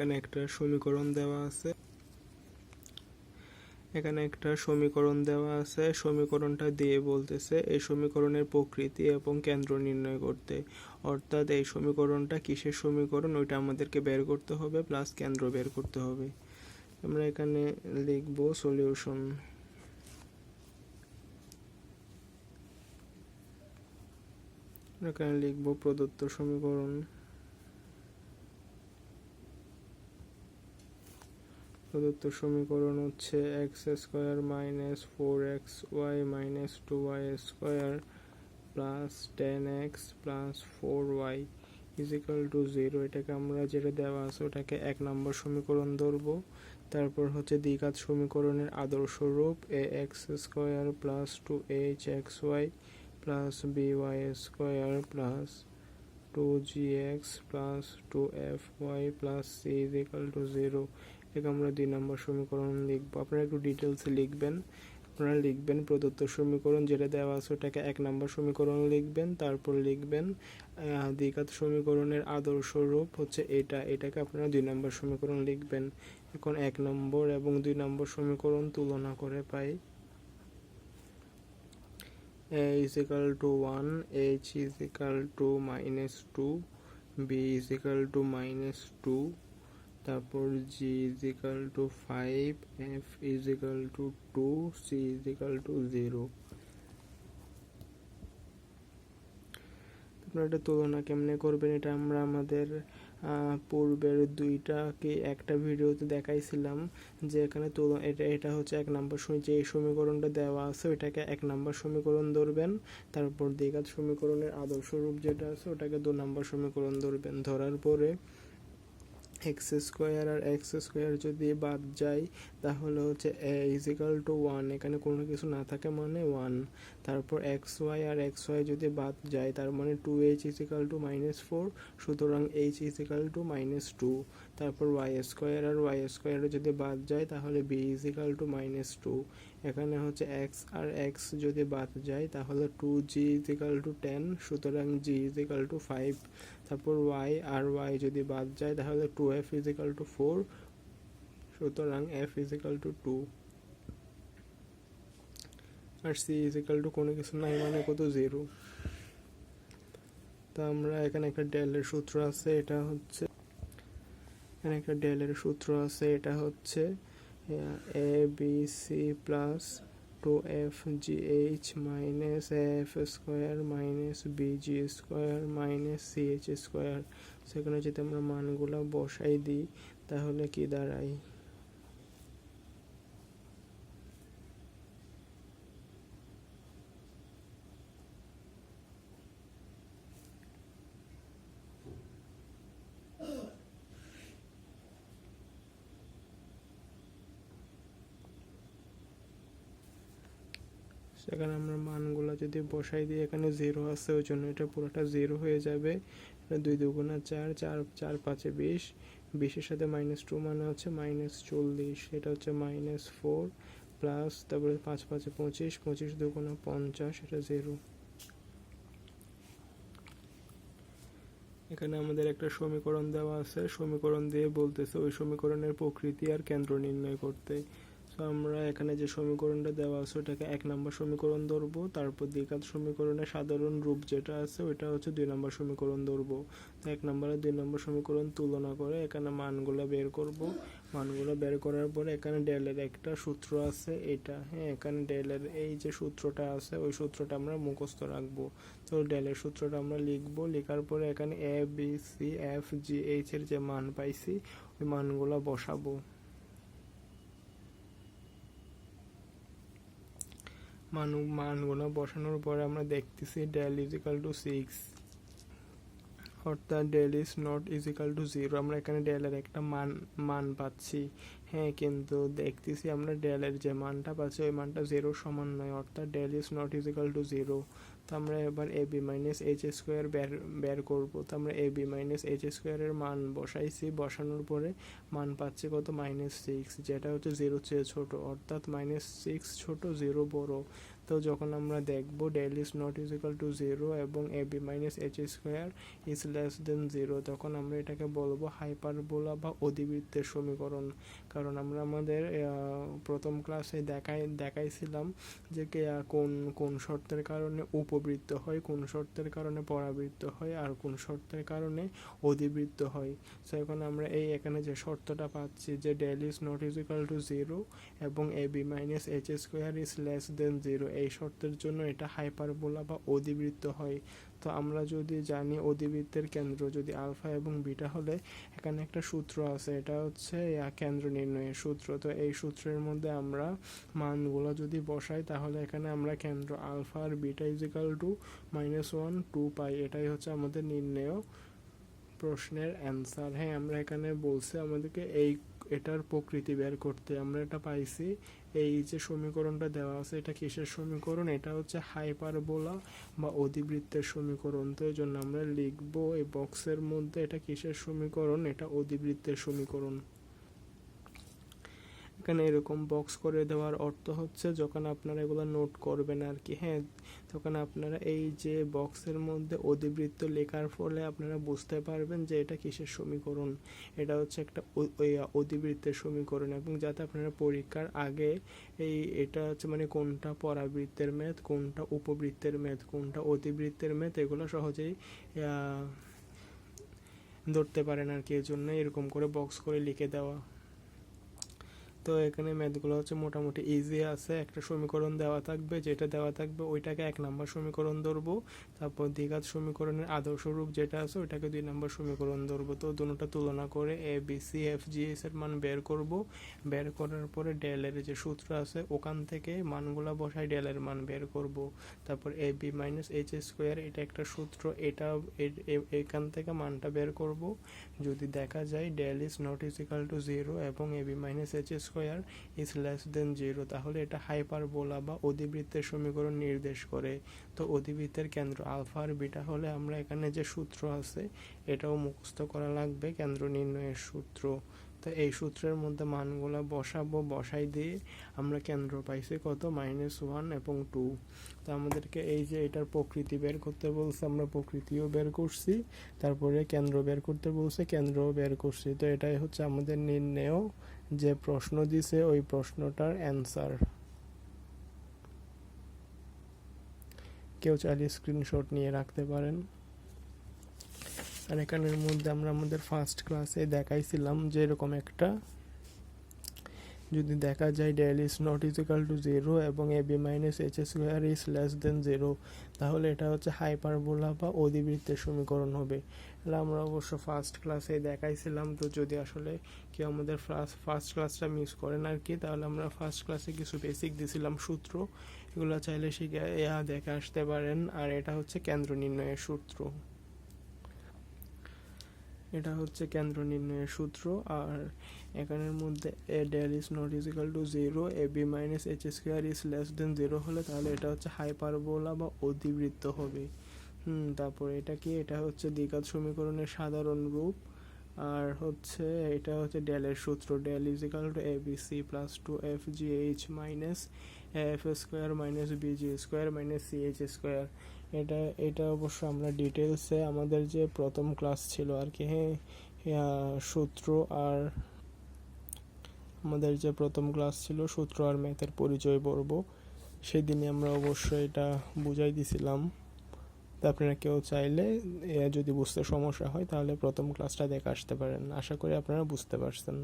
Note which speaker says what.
Speaker 1: এখানে একটা সমীকরণ দেওয়া আছে। এখানে একটা সমীকরণ দেওয়া আছে। সমীকরণটা দিয়ে বলতেছে, এই সমীকরণের প্রকৃতি এবং কেন্দ্র নির্ণয় করতে। অর্থাৎ এই সমীকরণটা কিসের সমীকরণ? ওইটা আমাদেরকে বের করতে হবে প্লাস কেন্দ্র বের করতে হবে। আমরা এখানে লিখব সলিউশন এখানে লিখব প্রদত্ত সমীকরণ। প্রদত্ত সমীকরণ হচ্ছে X square minus four X Y minus two Y square plus ten X plus four Y equal to zero এটাকে আমরা যেটা দেওয়া আছে ওটাকে এক নম্বর সমীকরণ ধরবো। তারপর হচ্ছে দ্বিঘাত সমীকরণের আদর্শ রূপ A X square plus two H X Y plus B Y square plus two G X plus two F Y plus C equal to zero এটাকে আমরা দুই নম্বর সমীকরণ লিখব। আপনারা একটু ডিটেলসে লিখবেন। আপনারা লিখবেন প্রদত্ত সমীকরণ যেটা দেওয়া আছে ওটাকে এক নম্বর সমীকরণ লিখবেন, তারপর লিখবেন দ্বিঘাত সমীকরণের আদর্শ রূপ হচ্ছে এটা। এটাকে আপনারা দুই নম্বর সমীকরণ লিখবেন। এখন এক নম্বর এবং দুই নম্বর সমীকরণ তুলনা করে পাই। A is equal to 1 h is equal to minus 2 b is equal to minus 2 তারপর G is equal to 5 f is equal to 2 c is equal to 0 আপনারা এটা তুলনা কেমনে করবেন? এটা আমরা আমাদের পূর্বের দুইটাকে একটা ভিডিওতে দেখাইছিলাম যে এখানে তুল এটা এটা হচ্ছে এক নম্বর যে সমীকরণটা দেওয়া আছে ওইটাকে এক নম্বর সমীকরণ ধরবেন। তারপর দ্বিঘাত সমীকরণের আদর্শ রূপ যেটা আছে ওটাকে দু নম্বর সমীকরণ ধরবেন। ধরার পরে এক্স স্কোয়ার আর এক্স স্কোয়ার যদি বাদ যায়, তাহলে হচ্ছে এ ইজিক্যাল টু ওয়ান এখানে কোনো কিছু না থাকে মানে ওয়ান তারপর এক্স ওয়াই আর এক্স ওয়াই যদি বাদ যায়, তার মানে two H equal to minus four সুতরাং H equal to minus two তারপর ওয়াই স্কোয়ার আর ওয়াই স্কোয়ার যদি বাদ যায়, তাহলে B equal to minus two এখানে হচ্ছে এক্স আর এক্স যদি বাদ যায়, তাহলে two G equal to ten সুতরাং জি ইজিক্যাল টু ফাইভ তারপর ওয়াই আর ওয়াই যদি বাদ যায়, তাহলে two F equal to four সুতরাং F is equal to two R C is equal to কোনো কিছু নাই মানে কত জিরো তা আমরা এখানে একটা ডেলের সূত্র আছে, এটা হচ্ছে, এখানে একটা ডেলের সূত্র আছে, এটা হচ্ছে, A B C plus two F G H minus F square minus B G square minus C H square সেখানে যদি আমরা মানগুলো বসাই দিই, তাহলে কি দাঁড়ায়? সেখানে আমরা মানগুলো যদি বসাই দিই, এখানে জিরো আছে ওই জন্য এটা পুরোটা জিরো হয়ে যাবে। এটা দুই দুগুণা চার চার চার পাঁচে বিশ। বিশের সাথে মাইনাস টু মানে হচ্ছে মাইনাস চল্লিশ। এটা হচ্ছে মাইনাস ফোর প্লাস তারপরে পাঁচ পাঁচে পঁচিশ পঁচিশ দুগুণা পঞ্চাশ, এটা জিরো এখানে আমাদের একটা সমীকরণ দেওয়া আছে। সমীকরণ দিয়ে বলতেছে, ওই সমীকরণের প্রকৃতি আর কেন্দ্র নির্ণয় করতে। আমরা এখানে যে সমীকরণটা দেওয়া আছে, ওটাকে এক নম্বর সমীকরণ ধরবো। তারপর দ্বিঘাত সমীকরণের সাধারণ রূপ যেটা আছে ওটা হচ্ছে দুই নম্বর সমীকরণ ধরবো। তো এক নম্বর দুই নম্বর সমীকরণ তুলনা করে এখানে মানগুলো বের করব। মানগুলো বের করার পরে এখানে ডেলের একটা সূত্র আছে, এটা হ্যাঁ এখানে ডেলের এই যে সূত্রটা আছে, ওই সূত্রটা আমরা মুখস্থ রাখব। তো ডেলের সূত্রটা আমরা লিখব। লেখার পরে এখানে A B C F G H এর যে মান পাইছি, ওই মানগুলো বসাবো। মান, মানগুলো বসানোর পরে আমরা দেখতেছি del is equal to six অর্থাৎ del is not is equal to zero আমরা এখানে ডেলের একটা মান মান পাচ্ছি। হ্যাঁ কিন্তু দেখতেছি আমরা ডেলের যে মানটা পাচ্ছি, ওই মানটা জিরোর সমান নয় অর্থাৎ del is not is equal to zero তো আমরা এবার A B minus H square বের বের করব। তো আমরা এ বি মাইনাস এইচ স্কোয়ারের মান বসাইছি। বসানোর পরে মান পাচ্ছি কত? মাইনাস সিক্স যেটা হচ্ছে জিরো চেয়ে ছোটো। অর্থাৎ মাইনাস সিক্স ছোটো জিরো বড়। তো যখন আমরা দেখব del is not is equal to zero এবং A B minus H square is less than zero তখন আমরা এটাকে বলব হাইপারবোলা বা অধিবৃত্তের সমীকরণ। কারণ আমরা আমাদের প্রথম ক্লাসে দেখাই, দেখাইছিলাম যে কোন কোন শর্তের কারণে উপবৃত্ত হয়, কোন শর্তের কারণে পরাবৃত্ত হয় আর কোন শর্তের কারণে অধিবৃত্ত হয়। সো এখন আমরা এই এখানে যে শর্তটা পাচ্ছি যে del is not is equal to zero এবং A B minus H square is less than zero এই শর্তের জন্য এটা হাইপারবোলা বা অধিবৃত্ত হয়। তো আমরা যদি জানি অধিবৃত্তের কেন্দ্র যদি আলফা এবং বিটা হলে, এখানে একটা সূত্র আছে, এটা হচ্ছে কেন্দ্র নির্ণয়ের সূত্র। তো এই সূত্রের মধ্যে আমরা মানগুলো যদি বসাই, তাহলে এখানে আমরা কেন্দ্র alpha R beta equal to minus one two পাই এটাই হচ্ছে আমাদের নির্ণয় প্রশ্নের অ্যান্সার হ্যাঁ আমরা এখানে বলছি আমাদেরকে এই, এটার প্রকৃতি বের করতে। আমরা এটা পাইছি এই যে সমীকরণটা দেওয়া আছে, এটা কিসের সমীকরণ? এটা হচ্ছে হাইপারবোলা বা অধিবৃত্তের সমীকরণ। তো এই জন্য আমরা লিখব এই বক্সের মধ্যে এটা কিসের সমীকরণ? এটা অধিবৃত্তের সমীকরণ। এখানে এরকম বক্স করে দেওয়ার অর্থ হচ্ছে যখন আপনারা এগুলো নোট করবেন আর কি হ্যাঁ? তখন আপনারা এই যে বক্সের মধ্যে অধিবৃত্ত লেখার ফলে আপনারা বুঝতে পারবেন যে এটা কিসের সমীকরণ? এটা হচ্ছে একটা অধিবৃত্তের সমীকরণ এবং যাতে আপনারা পরীক্ষার আগে এই এটা হচ্ছে মানে কোনটা পরাবৃত্তের ম্যাথ কোনটা উপবৃত্তের ম্যাথ কোনটা অধিবৃত্তের ম্যাথ এগুলো সহজেই ধরতে পারেন আর কি এই জন্য এরকম করে বক্স করে লিখে দেওয়া। তো এখানে ম্যাথগুলো হচ্ছে মোটামুটি ইজি আছে। একটা সমীকরণ দেওয়া থাকবে, যেটা দেওয়া থাকবে ওইটাকে এক নম্বর সমীকরণ ধরবো। তারপর দ্বিঘাত সমীকরণের আদর্শ রূপ যেটা আছে ওইটাকে দুই নম্বর সমীকরণ ধরবো। তো দুটোটা তুলনা করে A B C F G S এর মান বের করব। বের করার পরে ডেলের যে সূত্র আছে ওখান থেকে মানগুলা বসাই ডেলের মান বের করব। তারপর A B minus H square এটা একটা সূত্র, এটা এখান থেকে মানটা বের করব। যদি দেখা যায় del is not is equal to zero এবং A B minus H square is less than zero, তাহলে এটা হাইপারবোলা বা অধিবৃত্তের সমীকরণ নির্দেশ করে। তো অধিবৃত্তের কেন্দ্র আলফা আর বিটা হলে আমরা এখানে যে সূত্র আছে, এটাও মুখস্থ করা লাগবে কেন্দ্র নির্ণয়ের সূত্র। তো এই সূত্রের মধ্যে মানগুলা বসাবো, বসাই দিয়ে আমরা কেন্দ্র পাইছি কত? মাইনাস ওয়ান এবং টু। তো আমাদেরকে এই যে এটার প্রকৃতি বের করতে বলছে, আমরা প্রকৃতিও বের করছি, তারপরে কেন্দ্র বের করতে বলছে, কেন্দ্রও বের করছি। তো এটাই হচ্ছে আমাদের নির্ণেয় যে প্রশ্ন দিছে, ওই প্রশ্নটার অ্যান্সার কেউ চাইলে স্ক্রিনশট নিয়ে রাখতে পারেন। আর এখানের মধ্যে আমরা আমাদের ফার্স্ট ক্লাসে দেখাইছিলাম যে এরকম একটা যদি দেখা যায় del is not equal to zero এবং A B minus H square is less than zero তাহলে এটা হচ্ছে হাইপারবোলা বা অধিবৃত্তের সমীকরণ হবে। তাহলে আমরা অবশ্য ফার্স্ট ক্লাসে দেখাইছিলাম, তো যদি আসলে কেউ আমাদের ফার্স্ট ফার্স্ট ক্লাসটা মিস করেন আর কি, তাহলে আমরা ফার্স্ট ক্লাসে কিছু বেসিক দিছিলাম সূত্র। এগুলো চাইলে শিখে দেখে আসতে পারেন। আর এটা হচ্ছে কেন্দ্র নির্ণয়ের সূত্র। এটা হচ্ছে কেন্দ্র নির্ণয়ের সূত্র, আর এখানের মধ্যে এ del is not equal to zero A B minus H square is less than zero হলে তাহলে এটা হচ্ছে হাইপারবোলা বা অধিবৃত্ত হবে। হুম, তারপর এটা কি? এটা হচ্ছে দ্বিঘাত সমীকরণের সাধারণ রূপ, আর হচ্ছে এটা হচ্ছে ডেলের সূত্র। Del equal to A B C plus two F G H minus F square minus B G square minus C H square এটা এটা অবশ্য আমরা ডিটেলসে আমাদের যে প্রথম ক্লাস ছিল আর কি হ্যাঁ সূত্র আর আমাদের যে প্রথম ক্লাস ছিল সূত্র আর ম্যাথের পরিচয় পড়ব সেদিনে আমরা অবশ্যই এটা বুঝাই দিছিলাম। তো আপনারা কেউ চাইলে যদি বুঝতে সমস্যা হয় তাহলে প্রথম ক্লাসটা দেখে আসতে পারেন। আশা করি আপনারা বুঝতে পারছেন।